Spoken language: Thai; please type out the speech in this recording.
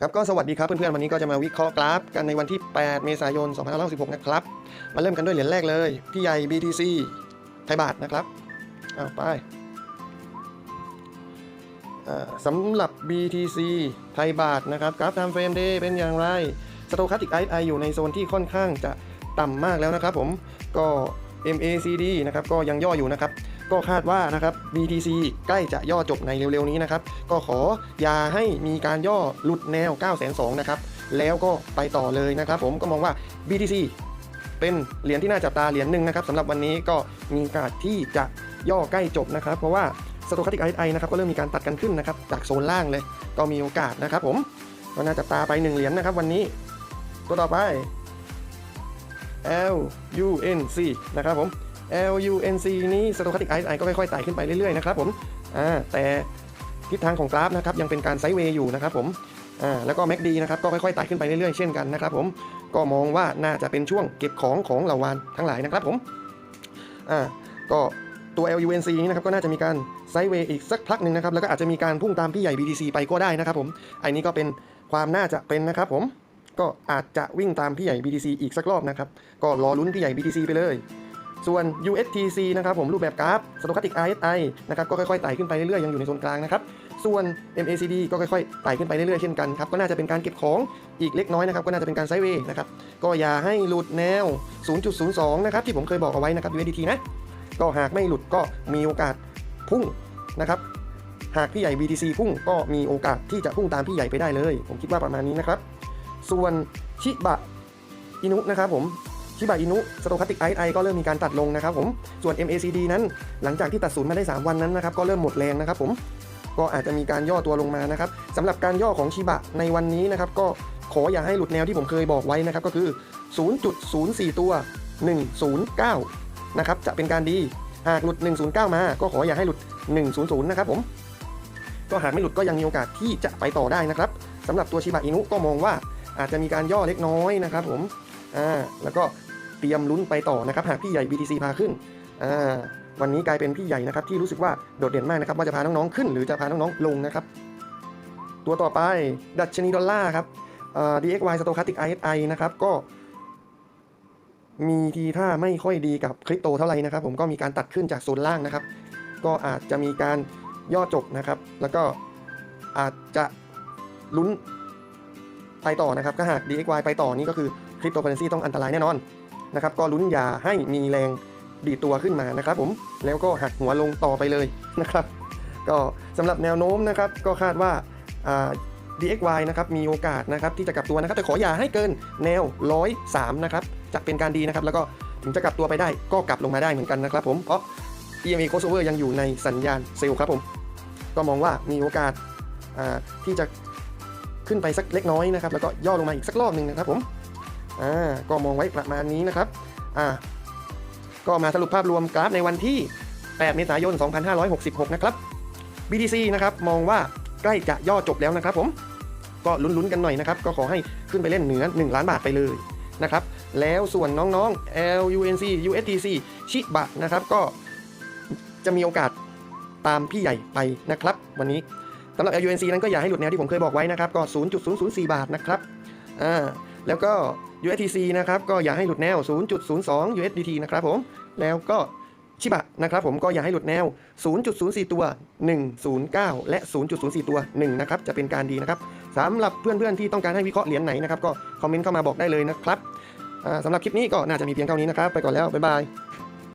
ครับก็สวัสดีครับเพื่อนๆวันนี้ก็จะมาวิเคราะห์กราฟกันในวันที่ 8 เมษายน 2566 นะครับ มาเริ่มกันด้วยเหรียญแรกเลย พี่ใหญ่ BTC ไทยบาทนะครับเอาไปสำหรับ BTC ไทยบาทนะครับกราฟ time frame day เป็นอย่างไรสโตคัติกไอไออยู่ในโซนที่ค่อนข้างจะต่ำมากแล้วนะครับผมก็ MACD นะครับก็ยังย่ออยู่นะครับก็คาดว่านะครับ BTC ใกล้จะย่อจบในเร็วๆนี้นะครับ ก็ขออย่าให้มีการย่อหลุดแนว 9 2 0 0นะครับ แล้วก็ไปต่อเลยนะครับ ผมก็มองว่า BTC เป็นเหรียญที่น่าจับตาเหรียญหนึ่งนะครับสำหรับวันนี้ก็มีโอกาสที่จะย่อใกล้จบนะครับ เพราะว่าสโตคติกไอนะครับก็เริ่มมีการตัดกันขึ้นนะครับจากโซนล่างเลย ก็มีโอกาสนะครับ ผมก็น่าจับตาไป1เหรียญนะครับ วันนี้ตัวต่อไป L U N C นะครับผม L U N C นี้ Stochastic RSI ก็ค่อยๆไต่ขึ้นไปเรื่อยๆนะครับผมอ่าแต่ทิศทางของกราฟนะครับยังเป็นการไซด์เวย์อยู่นะครับผมอ่าแล้วก็ MACD นะครับก็ค่อยๆไต่ขึ้นไปเรื่อยๆเช่นกันนะครับผมก็มองว่าน่าจะเป็นช่วงเก็บของของเหล่าวานทั้งหลายนะครับผมอ่าก็ตัว LUNC นี้นะครับก็น่าจะมีการไซด์เวย์อีกสักพักหนึ่งนะครับแล้วก็อาจจะมีการพุ่งตามพี่ใหญ่ BTC ไปก็ได้นะครับผมอันนี้ก็เป็นความน่าจะเป็นนะครับผม ก็อาจจะวิ่งตามพี่ใหญ่ BTC อีกสักรอบนะครับ ก็รอลุ้นพี่ใหญ่ BTC ไปเลย ส่วน USTC นะครับผมรูปแบบกราฟ Stochastic RSI นะครับก็ค่อยๆไต่ขึ้นไปเรื่อยๆ ยังอยู่ในโซนกลางนะครับ ส่วน MACD ก็ค่อยๆไต่ขึ้นไปเรื่อยๆ เช่นกันครับ ก็น่าจะเป็นการเก็บของอีกเล็กน้อยนะครับ ก็น่าจะเป็นการไซด์เวย์นะครับ ก็อย่าให้หลุดแนว 0.02 นะครับที่ผมเคยบอกเอาไว้นะครับ USDT นะ ก็หากไม่หลุดก็มีโอกาสพุ่งนะครับหากพี่ใหญ่ BTC พุ่งก็มีโอกาสที่จะพุ่งตามพี่ใหญ่ไปได้เลย ผมคิดว่าประมาณนี้นะครับ ส่วนชิบะอินุนะครับผมชิบะอินุสโตคติกไอไอก็เริ่มมีการตัดลงนะครับผมส่วน MACD นั้นหลังจากที่ตัดศูนย์มาได้ 3 วันนั้นนะครับก็เริ่มหมดแรงนะครับผมก็อาจจะมีการย่อตัวลงมานะครับสำหรับการย่อของชิบะในวันนี้นะครับก็ขออย่าให้หลุดแนวที่ผมเคยบอกไว้นะครับก็คือ 0.04 ตัว 109 นะครับจะเป็นการดีหากหลุด 109 มา ก็ขออย่าให้หลุด 100 นะครับผมก็หากไม่หลุดก็ยังมีโอกาสที่จะไปต่อได้นะครับสำหรับตัวชิบะอินุก็มองว่า อาจจะมีการย่อเล็กน้อยนะครับผมอ่าแล้วก็เตรียมลุ้นไปต่อนะครับหากพี่ใหญ่ BTC พาขึ้นอ่าวันนี้กลายเป็นพี่ใหญ่นะครับที่รู้สึกว่าโดดเด่นมากนะครับว่าจะพาน้องๆขึ้น หรือจะพาน้องๆลงนะครับ ตัวต่อไปดัชนีดอลลาร์ครับอ่า DXY Stochastic RSI นะครับก็มีทีท่าไม่ค่อยดีกับคริปโตเท่าไหร่นะครับ ผมก็มีการตัดขึ้นจากโซนล่างนะครับ ก็อาจจะมีการย่อจบนะครับ แล้วก็อาจจะลุ้น ไปต่อนะครับถ้าหาก DXY ไปต่อนี่ก็คือคริปโตเคอเรนซีต้องอันตรายแน่นอนนะครับก็ลุ้นอย่าให้มีแรงดีตัวขึ้นมานะครับผมแล้วก็หักหัวลงต่อไปเลยนะครับ ก็สำหรับแนวโน้มนะครับก็คาดว่า DXY นะครับมีโอกาสนะครับที่จะกลับตัวนะครับแต่ขออย่าให้เกินแนว 103 นะครับจะเป็นการดีนะครับแล้วก็ถึงจะกลับตัวไปได้ก็กลับลงมาได้เหมือนกันนะครับผมเพราะ EMA crossover ยังอยู่ในสัญญาณเซลล์ครับผม ก็มองว่ามีโอกาสที่จะ ขึ้นไปสักเล็กน้อยนะครับ แล้วก็ย่อลงมาอีกสักรอบหนึ่งนะครับผมอ่าก็มองไว้ประมาณนี้นะครับอ่าก็มาสรุปภาพรวมกราฟในวันที่ 8 เมษายน 2566 นะครับ BTC นะครับมองว่าใกล้จะย่อจบแล้วนะครับผมก็ลุ้นๆกันหน่อยนะครับ ก็ขอให้ขึ้นไปเล่นเหนือ 1 ล้านบาทไปเลยนะครับ แล้วส่วนน้องๆ LUNC USDC ชิบะนะครับ ก็จะมีโอกาสตามพี่ใหญ่ไปนะครับ วันนี้ สำหรับ LUNC นั้นก็อย่าให้หลุดแนวที่ผมเคยบอกไว้นะครับก็ 0.004 บาทนะครับอ่าแล้วก็ USTC นะครับก็อย่าให้หลุดแนว 0.02 USDT นะครับผมแล้วก็ชิบะนะครับผมก็อย่าให้หลุดแนว 0.04 ตัว 109 และ 0.04 ตัว 1 นะครับ จะเป็นการดีนะครับสำหรับเพื่อนๆที่ต้องการให้วิเคราะห์เหรียญไหนนะครับ ก็คอมเมนต์เข้ามาบอกได้เลยนะครับอ่าสำหรับคลิปนี้ก็น่าจะมีเพียงเท่านี้นะครับ ไปก่อนแล้ว บ๊ายบาย